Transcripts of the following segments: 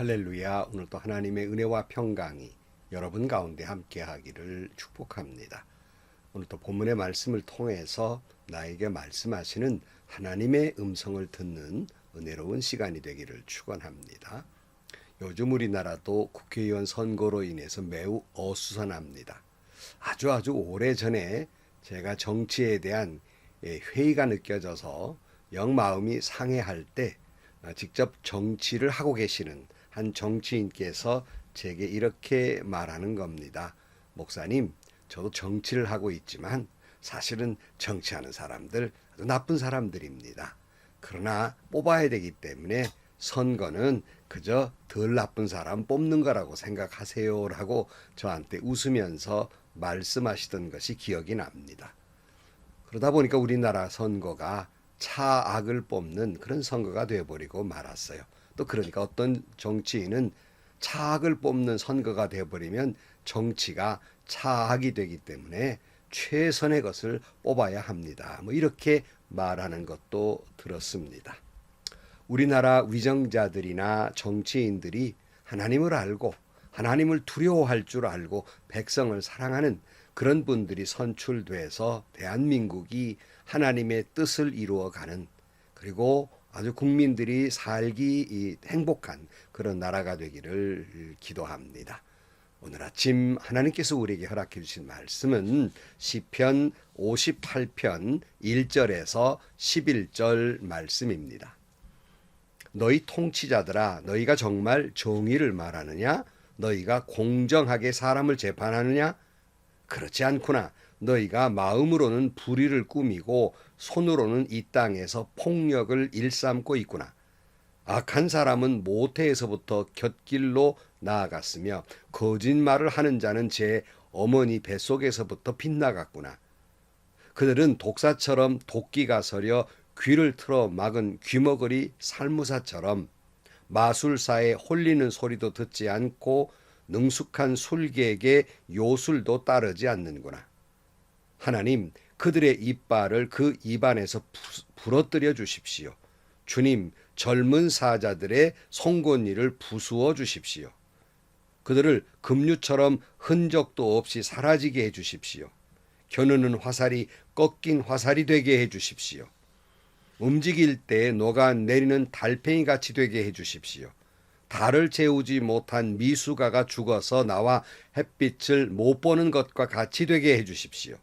할렐루야. 오늘도 하나님의 은혜와 평강이 여러분 가운데 함께 하기를 축복합니다. 오늘도 본문의 말씀을 통해서 나에게 말씀하시는 하나님의 음성을 듣는 은혜로운 시간이 되기를 축원합니다. 요즘 우리나라도 국회의원 선거로 인해서 매우 어수선합니다. 아주 아주 오래 전에 제가 정치에 대한 예, 회의가 느껴져서 영 마음이 상해할 때 어, 직접 정치를 하고 계시는 한 정치인께서 제게 이렇게 말하는 겁니다. 목사님, 저도 정치를 하고 있지만 사실은 정치하는 사람들 아주 나쁜 사람들입니다. 그러나 뽑아야 되기 때문에 선거는 그저 덜 나쁜 사람 뽑는 거라고 생각하세요라고 저한테 웃으면서 말씀하시던 것이 기억이 납니다. 그러다 보니까 우리나라 선거가 차악을 뽑는 그런 선거가 되어버리고 말았어요. 또 그러니까 어떤 정치인은 차악을 뽑는 선거가 되어버리면 정치가 차악이 되기 때문에 최선의 것을 뽑아야 합니다. 뭐 이렇게 말하는 것도 들었습니다. 우리나라 위정자들이나 정치인들이 하나님을 알고 하나님을 두려워할 줄 알고 백성을 사랑하는 그런 분들이 선출돼서 대한민국이 하나님의 뜻을 이루어가는 그리고 아주 국민들이 살기 행복한 그런 나라가 되기를 기도합니다. 오늘 아침 하나님께서 우리에게 허락해 주신 말씀은 시편 58편 1절에서 11절 말씀입니다. 너희 통치자들아 너희가 정말 정의를 말하느냐 너희가 공정하게 사람을 재판하느냐 그렇지 않구나 너희가 마음으로는 불의를 꾸미고 손으로는 이 땅에서 폭력을 일삼고 있구나 악한 사람은 모태에서부터 곁길로 나아갔으며 거짓말을 하는 자는 제 어머니 뱃속에서부터 빗나갔구나 그들은 독사처럼 도끼가 서려 귀를 틀어 막은 귀머거리 살무사처럼 마술사의 홀리는 소리도 듣지 않고 능숙한 술객의 요술도 따르지 않는구나. 하나님, 그들의 이빨을 그 입안에서 부러뜨려 주십시오. 주님, 젊은 사자들의 송곳니를 부수어 주십시오. 그들을 급류처럼 흔적도 없이 사라지게 해 주십시오. 겨누는 화살이 꺾인 화살이 되게 해 주십시오. 움직일 때 녹아 내리는 달팽이 같이 되게 해 주십시오. 달을 재우지 못한 미수가가 죽어서 나와 햇빛을 못 보는 것과 같이 되게 해 주십시오.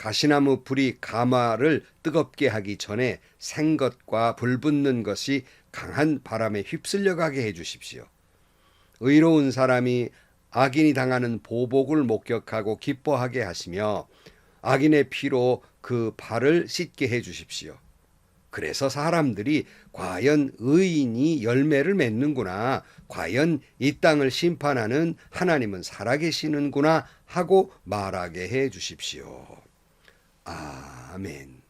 가시나무 불이 가마를 뜨겁게 하기 전에 생 것과 불붙는 것이 강한 바람에 휩쓸려 가게 해 주십시오. 의로운 사람이 악인이 당하는 보복을 목격하고 기뻐하게 하시며 악인의 피로 그 발을 씻게 해 주십시오. 그래서 사람들이 과연 의인이 열매를 맺는구나. 과연 이 땅을 심판하는 하나님은 살아계시는구나 하고 말하게 해 주십시오. 아멘.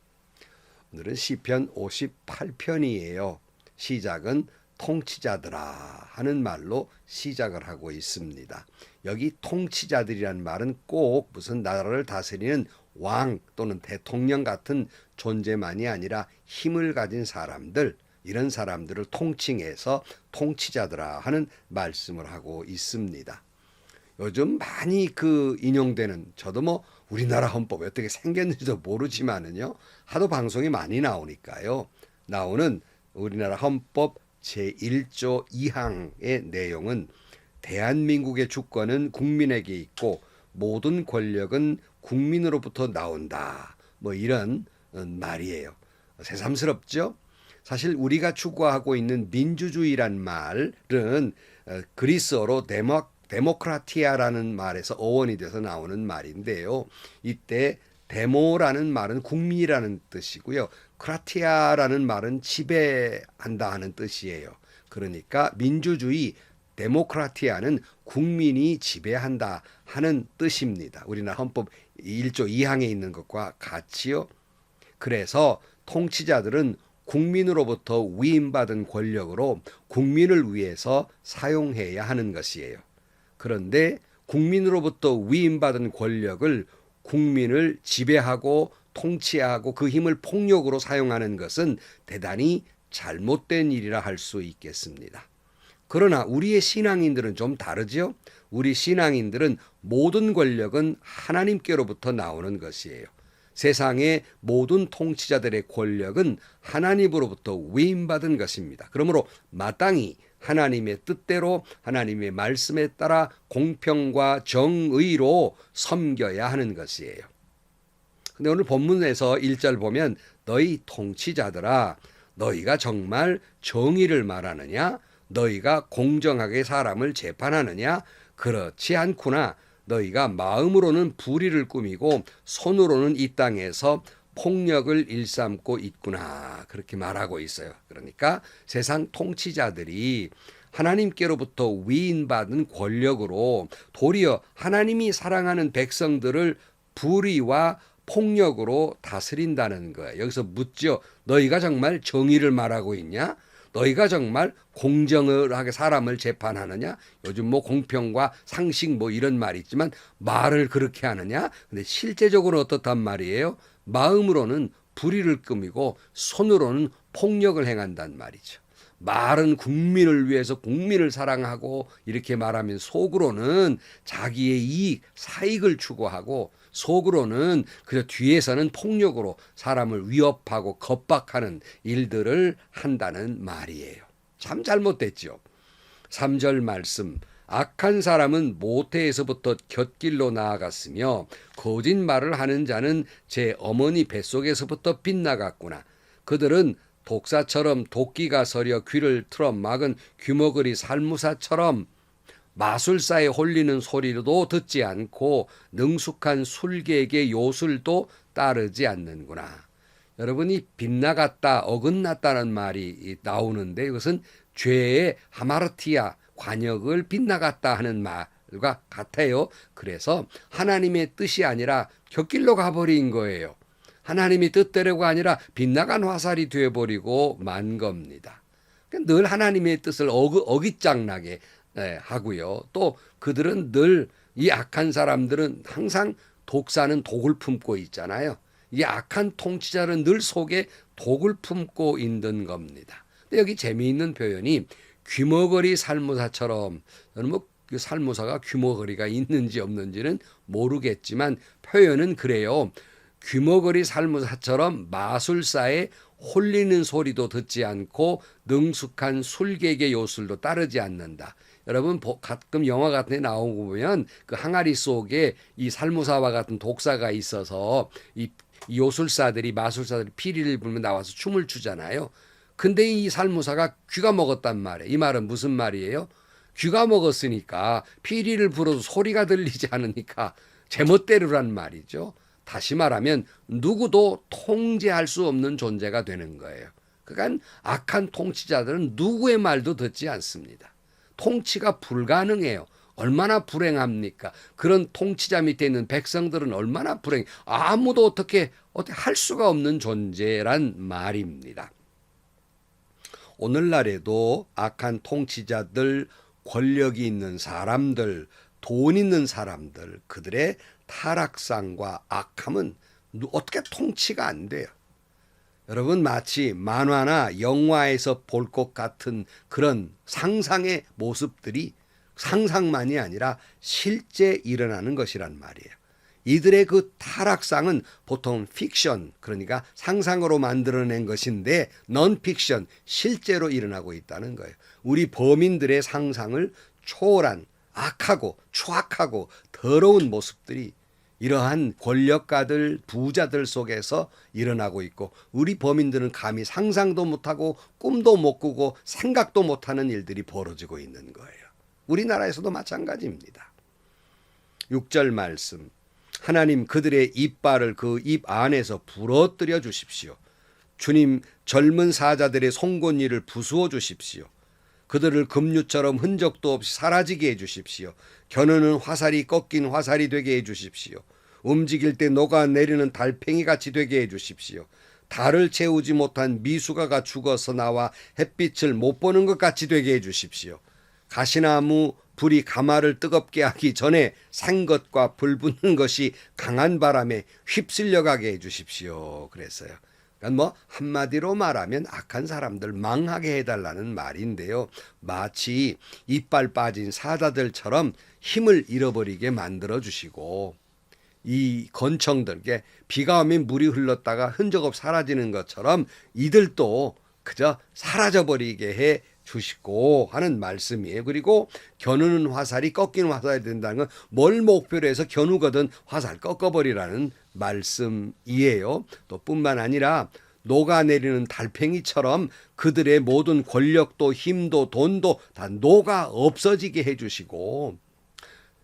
오늘은 시편 58편이에요. 시작은 통치자들아 하는 말로 시작을 하고 있습니다. 여기 통치자들이란 말은 꼭 무슨 나라를 다스리는 왕 또는 대통령 같은 존재만이 아니라 힘을 가진 사람들 이런 사람들을 통칭해서 통치자들아 하는 말씀을 하고 있습니다. 요즘 많이 그 인용되는 저도 뭐 우리나라 헌법이 어떻게 생겼는지도 모르지만은요 하도 방송이 많이 나오니까요 나오는 우리나라 헌법 제1조 2항의 내용은 대한민국의 주권은 국민에게 있고 모든 권력은 국민으로부터 나온다. 뭐 이런 어, 말이에요. 새삼스럽죠? 사실 우리가 추구하고 있는 민주주의란 말은 어, 그리스어로 데모, 데모크라티아라는 말에서 어원이 돼서 나오는 말인데요. 이때 데모라는 말은 국민이라는 뜻이고요. 크라티아라는 말은 지배한다 하는 뜻이에요. 그러니까 민주주의 데모크라티아는 국민이 지배한다 하는 뜻입니다. 우리나라 헌법 1조 2항에 있는 것과 같이요. 그래서 통치자들은 국민으로부터 위임받은 권력으로 국민을 위해서 사용해야 하는 것이에요. 그런데 국민으로부터 위임받은 권력을 국민을 지배하고 통치하고 그 힘을 폭력으로 사용하는 것은 대단히 잘못된 일이라 할 수 있겠습니다. 그러나 우리의 신앙인들은 좀 다르죠. 우리 신앙인들은 모든 권력은 하나님께로부터 나오는 것이에요. 세상의 모든 통치자들의 권력은 하나님으로부터 위임받은 것입니다. 그러므로 마땅히 하나님의 뜻대로 하나님의 말씀에 따라 공평과 정의로 섬겨야 하는 것이에요. 근데 오늘 본문에서 1절 보면 너희 통치자들아 너희가 정말 정의를 말하느냐? 너희가 공정하게 사람을 재판하느냐? 그렇지 않구나. 너희가 마음으로는 불의를 꾸미고 손으로는 이 땅에서 폭력을 일삼고 있구나 그렇게 말하고 있어요. 그러니까 세상 통치자들이 하나님께로부터 위인받은 권력으로 도리어 하나님이 사랑하는 백성들을 불의와 폭력으로 다스린다는 거예요. 여기서 묻죠. 너희가 정말 정의를 말하고 있냐? 너희가 정말 공정을 하게 사람을 재판하느냐? 요즘 뭐 공평과 상식 뭐 이런 말이 있지만 말을 그렇게 하느냐? 근데 실제적으로 어떻단 말이에요? 마음으로는 불의를 꾸미고 손으로는 폭력을 행한단 말이죠. 말은 국민을 위해서 국민을 사랑하고 이렇게 말하면 속으로는 자기의 이익, 사익을 추구하고 속으로는 그저 뒤에서는 폭력으로 사람을 위협하고 겁박하는 일들을 한다는 말이에요. 참 잘못됐죠. 3절 말씀 악한 사람은 모태에서부터 곁길로 나아갔으며 거짓말을 하는 자는 제 어머니 뱃속에서부터 빗나갔구나. 그들은 독사처럼 도끼가 서려 귀를 틀어 막은 귀머거리 살무사처럼 마술사에 홀리는 소리도 듣지 않고 능숙한 술객의 요술도 따르지 않는구나. 여러분이 빗나갔다 어긋났다는 말이 나오는데 이것은 죄의 하마르티아 관역을 빗나갔다 하는 말과 같아요. 그래서 하나님의 뜻이 아니라 곁길로 가버린 거예요. 하나님이 뜻대로가 아니라 빗나간 화살이 되어버리고 만 겁니다. 그러니까 늘 하나님의 뜻을 어그, 어깃장나게 예, 하고요. 또 그들은 늘 이 악한 사람들은 항상 독사는 독을 품고 있잖아요. 이 악한 통치자는 늘 속에 독을 품고 있는 겁니다. 근데 여기 재미있는 표현이 귀머거리 살무사처럼 저는 뭐그 살무사가 귀머거리가 있는지 없는지는 모르겠지만 표현은 그래요. 귀머거리 살무사처럼 마술사에 홀리는 소리도 듣지 않고 능숙한 술객의 요술도 따르지 않는다. 여러분 가끔 영화 같은 데 나오고 보면 그 항아리 속에 이 살무사와 같은 독사가 있어서 이 요술사들이 마술사들이 피리를 불면 나와서 춤을 추잖아요. 근데 이 살무사가 귀가 먹었단 말이에요. 이 말은 무슨 말이에요? 귀가 먹었으니까 피리를 불어도 소리가 들리지 않으니까 제멋대로란 말이죠. 다시 말하면 누구도 통제할 수 없는 존재가 되는 거예요. 그러니까 악한 통치자들은 누구의 말도 듣지 않습니다. 통치가 불가능해요. 얼마나 불행합니까? 그런 통치자 밑에 있는 백성들은 얼마나 불행, 아무도 어떻게, 어떻게 할 수가 없는 존재란 말입니다. 오늘날에도 악한 통치자들, 권력이 있는 사람들, 돈 있는 사람들, 그들의 타락상과 악함은 어떻게 통치가 안 돼요. 여러분 마치 만화나 영화에서 볼 것 같은 그런 상상의 모습들이 상상만이 아니라 실제 일어나는 것이란 말이에요. 이들의 그 타락상은 보통 픽션, 그러니까 상상으로 만들어낸 것인데 넌 픽션, 실제로 일어나고 있다는 거예요. 우리 범인들의 상상을 초월한 악하고 추악하고 더러운 모습들이 이러한 권력가들, 부자들 속에서 일어나고 있고 우리 범인들은 감히 상상도 못하고 꿈도 못 꾸고 생각도 못하는 일들이 벌어지고 있는 거예요. 우리나라에서도 마찬가지입니다. 6절 말씀. 하나님 그들의 이빨을 그 입 안에서 부러뜨려 주십시오. 주님 젊은 사자들의 송곳니를 부수어 주십시오. 그들을 급류처럼 흔적도 없이 사라지게 해 주십시오. 겨누는 화살이 꺾인 화살이 되게 해 주십시오. 움직일 때 녹아내리는 달팽이 같이 되게 해 주십시오. 달을 채우지 못한 미수가가 죽어서 나와 햇빛을 못 보는 것 같이 되게 해 주십시오. 가시나무 불이 가마를 뜨겁게 하기 전에 산 것과 불 붙는 것이 강한 바람에 휩쓸려 가게 해 주십시오. 그랬어요. 그러니까 뭐 한마디로 말하면 악한 사람들 망하게 해달라는 말인데요. 마치 이빨 빠진 사자들처럼 힘을 잃어버리게 만들어 주시고 이 건청들께 비가 오면 물이 흘렀다가 흔적 없이 사라지는 것처럼 이들도 그저 사라져 버리게 해 주시고 하는 말씀이에요. 그리고 겨누는 화살이 꺾이는 화살이 된다는 건 뭘 목표로 해서 겨누거든 화살 꺾어버리라는 말씀이에요. 또 뿐만 아니라 녹아내리는 달팽이처럼 그들의 모든 권력도 힘도 돈도 다 녹아 없어지게 해주시고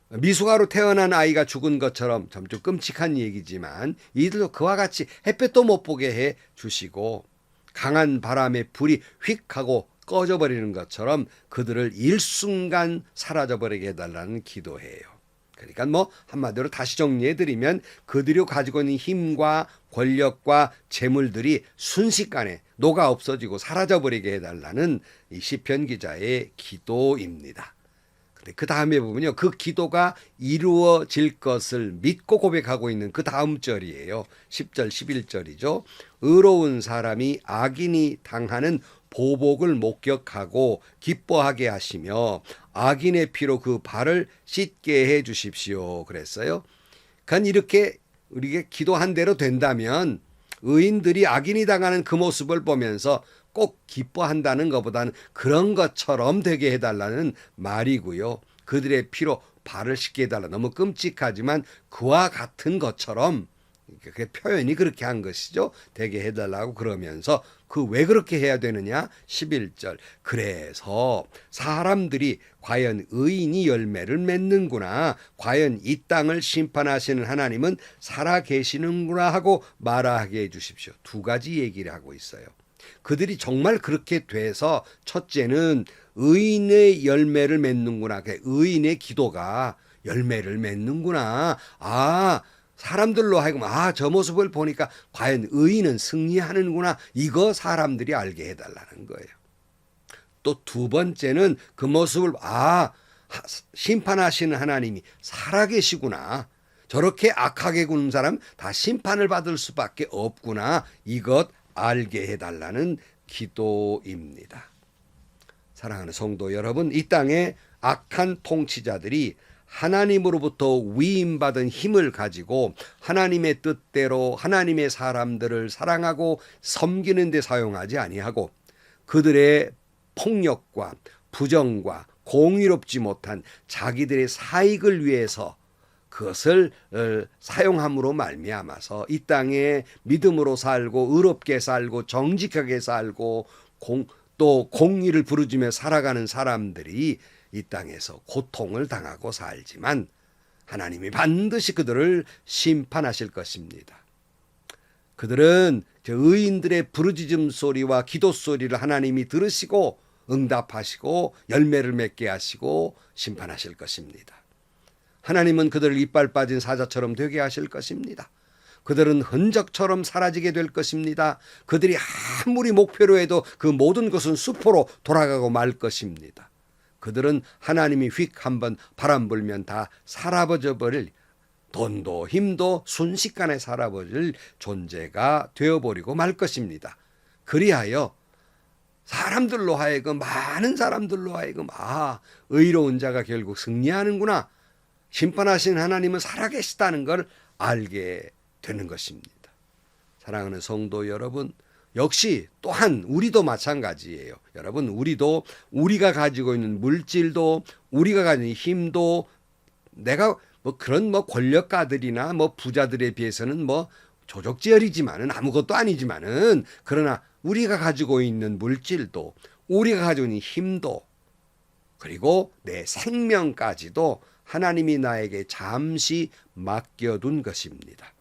미숙아로 태어난 아이가 죽은 것처럼 좀좀 끔찍한 얘기지만 이들도 그와 같이 햇볕도 못 보게 해 주시고 강한 바람에 불이 휙 하고 꺼져버리는 것처럼 그들을 일순간 사라져버리게 해달라는 기도해요. 그러니까 뭐 한마디로 다시 정리해드리면 그들이 가지고 있는 힘과 권력과 재물들이 순식간에 녹아 없어지고 사라져버리게 해달라는 이 시편 기자의 기도입니다. 그 다음에 보면요. 그 기도가 이루어질 것을 믿고 고백하고 있는 그 다음 절이에요. 10절, 11절이죠. 의로운 사람이 악인이 당하는 보복을 목격하고 기뻐하게 하시며 악인의 피로 그 발을 씻게 해 주십시오. 그랬어요. 그러니까 이렇게 우리가 기도한 대로 된다면 의인들이 악인이 당하는 그 모습을 보면서 꼭 기뻐한다는 것보다는 그런 것처럼 되게 해달라는 말이고요. 그들의 피로 발을 씻게 해달라. 너무 끔찍하지만 그와 같은 것처럼 그 표현이 그렇게 한 것이죠. 되게 해달라고 그러면서 그 왜 그렇게 해야 되느냐? 11절. 그래서 사람들이 과연 의인이 열매를 맺는구나. 과연 이 땅을 심판하시는 하나님은 살아 계시는구나 하고 말하게 해 주십시오. 두 가지 얘기를 하고 있어요. 그들이 정말 그렇게 돼서 첫째는 의인의 열매를 맺는구나. 그 의인의 기도가 열매를 맺는구나. 아, 사람들로 하여금 아, 저 모습을 보니까 과연 의인은 승리하는구나. 이거 사람들이 알게 해달라는 거예요. 또 두 번째는 그 모습을 아, 하- 심판하시는 하나님이 살아계시구나. 저렇게 악하게 구는 사람 다 심판을 받을 수밖에 없구나. 이것 알게 해달라는 기도입니다. 사랑하는 성도 여러분, 이 땅에 악한 통치자들이 하나님으로부터 위임받은 힘을 가지고 하나님의 뜻대로 하나님의 사람들을 사랑하고 섬기는 데 사용하지 아니하고 그들의 폭력과 부정과 공의롭지 못한 자기들의 사익을 위해서 그것을 어, 사용함으로 말미암아서 이 땅에 믿음으로 살고 의롭게 살고 정직하게 살고 공, 또 공의를 부르짖며 살아가는 사람들이 이 땅에서 고통을 당하고 살지만 하나님이 반드시 그들을 심판하실 것입니다. 그들은 저 의인들의 부르짖음 소리와 기도 소리를 하나님이 들으시고 응답하시고 열매를 맺게 하시고 심판하실 것입니다. 하나님은 그들을 이빨 빠진 사자처럼 되게 하실 것입니다. 그들은 흔적처럼 사라지게 될 것입니다. 그들이 아무리 목표로 해도 그 모든 것은 수포로 돌아가고 말 것입니다. 그들은 하나님이 휙 한번 바람 불면 다 사라져 버릴 돈도 힘도 순식간에 사라버릴 존재가 되어버리고 말 것입니다. 그리하여 사람들로 하여금 많은 사람들로 하여금 아 의로운 자가 결국 승리하는구나 심판하신 하나님은 살아계시다는 걸 알게 되는 것입니다. 사랑하는 성도 여러분, 역시 또한 우리도 마찬가지예요. 여러분, 우리도 우리가 가지고 있는 물질도 우리가 있는 힘도 내가 뭐 그런 뭐 권력가들이나 뭐 부자들에 비해서는 뭐 조족지혈이지만은 아무것도 아니지만은 그러나 우리가 가지고 있는 물질도 우리가 가지고 있는 힘도 그리고 내 생명까지도 하나님이 나에게 잠시 맡겨둔 것입니다.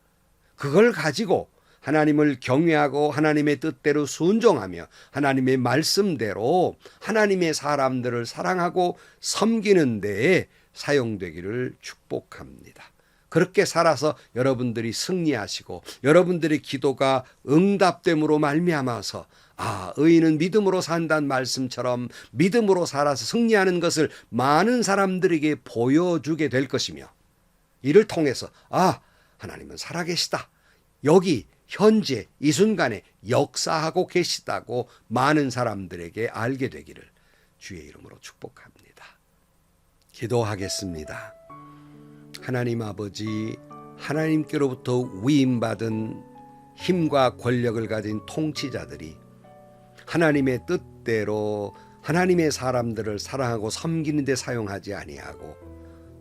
그걸 가지고 하나님을 경외하고 하나님의 뜻대로 순종하며 하나님의 말씀대로 하나님의 사람들을 사랑하고 섬기는 데에 사용되기를 축복합니다. 그렇게 살아서 여러분들이 승리하시고 여러분들의 기도가 응답됨으로 말미암아서 아 의인은 믿음으로 산다는 말씀처럼 믿음으로 살아서 승리하는 것을 많은 사람들에게 보여주게 될 것이며 이를 통해서 아 하나님은 살아계시다 여기 현재 이 순간에 역사하고 계시다고 많은 사람들에게 알게 되기를 주의 이름으로 축복합니다. 기도하겠습니다. 하나님 아버지, 하나님께로부터 위임받은 힘과 권력을 가진 통치자들이 하나님의 뜻대로 하나님의 사람들을 사랑하고 섬기는 데 사용하지 아니하고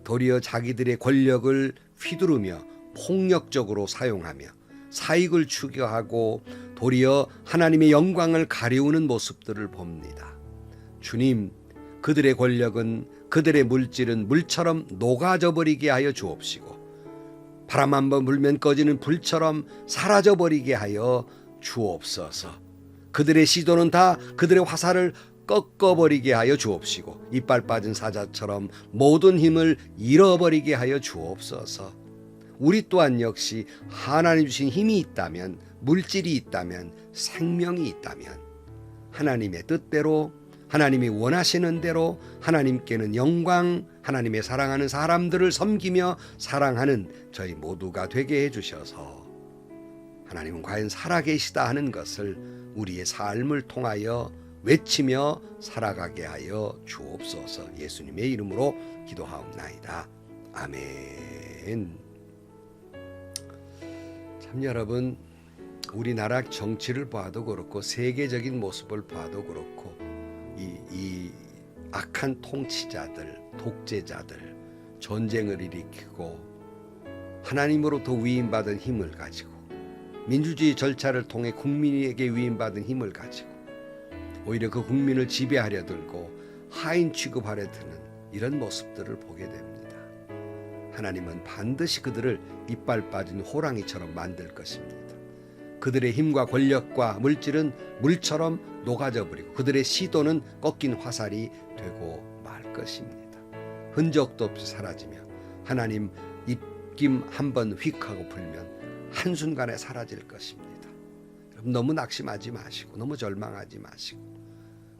도리어 자기들의 권력을 휘두르며 폭력적으로 사용하며 사익을 추구하고 도리어 하나님의 영광을 가리우는 모습들을 봅니다. 주님, 그들의 권력은 그들의 물질은 물처럼 녹아져 버리게 하여 주옵시고 바람 한 번 불면 꺼지는 불처럼 사라져 버리게 하여 주옵소서. 그들의 시도는 다 그들의 화살을 꺾어버리게 하여 주옵시고 이빨 빠진 사자처럼 모든 힘을 잃어버리게 하여 주옵소서. 우리 또한 역시 하나님 주신 힘이 있다면 물질이 있다면 생명이 있다면 하나님의 뜻대로 하나님이 원하시는 대로 하나님께는 영광 하나님의 사랑하는 사람들을 섬기며 사랑하는 저희 모두가 되게 해 주셔서 하나님은 과연 살아계시다 하는 것을 우리의 삶을 통하여 외치며 살아가게 하여 주옵소서 예수님의 이름으로 기도하옵나이다. 아멘. 참 여러분 우리나라 정치를 봐도 그렇고 세계적인 모습을 봐도 그렇고 이, 이 악한 통치자들, 독재자들, 전쟁을 일으키고 하나님으로부터 위임받은 힘을 가지고 민주주의 절차를 통해 국민에게 위임받은 힘을 가지고 오히려 그 국민을 지배하려 들고 하인 취급하려 드는 이런 모습들을 보게 됩니다. 하나님은 반드시 그들을 이빨 빠진 호랑이처럼 만들 것입니다. 그들의 힘과 권력과 물질은 물처럼 녹아져 버리고 그들의 시도는 꺾인 화살이 되고 말 것입니다. 흔적도 없이 사라지며 하나님 입김 한번 휙 하고 불면 한순간에 사라질 것입니다. 너무 낙심하지 마시고 너무 절망하지 마시고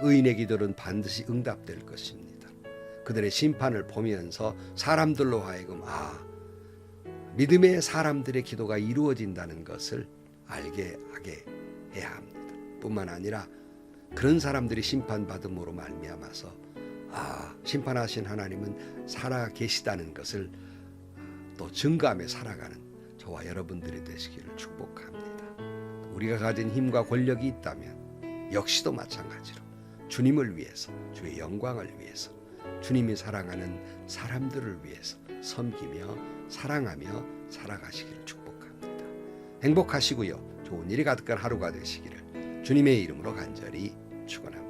의인의 기도는 반드시 응답될 것입니다. 그들의 심판을 보면서 사람들로 하여금 아 믿음의 사람들의 기도가 이루어진다는 것을 알게 하게 해야 합니다. 뿐만 아니라 그런 사람들이 심판받음으로 말미암아서 아 심판하신 하나님은 살아 계시다는 것을 또 증감해 살아가는 저와 여러분들이 되시기를 축복합니다. 우리가 가진 힘과 권력이 있다면 역시도 마찬가지로 주님을 위해서 주의 영광을 위해서 주님이 사랑하는 사람들을 위해서 섬기며 사랑하며 살아가시기를 축복합니다. 행복하시고요. 좋은 일이 가득한 하루가 되시기를 주님의 이름으로 간절히 축원합니다.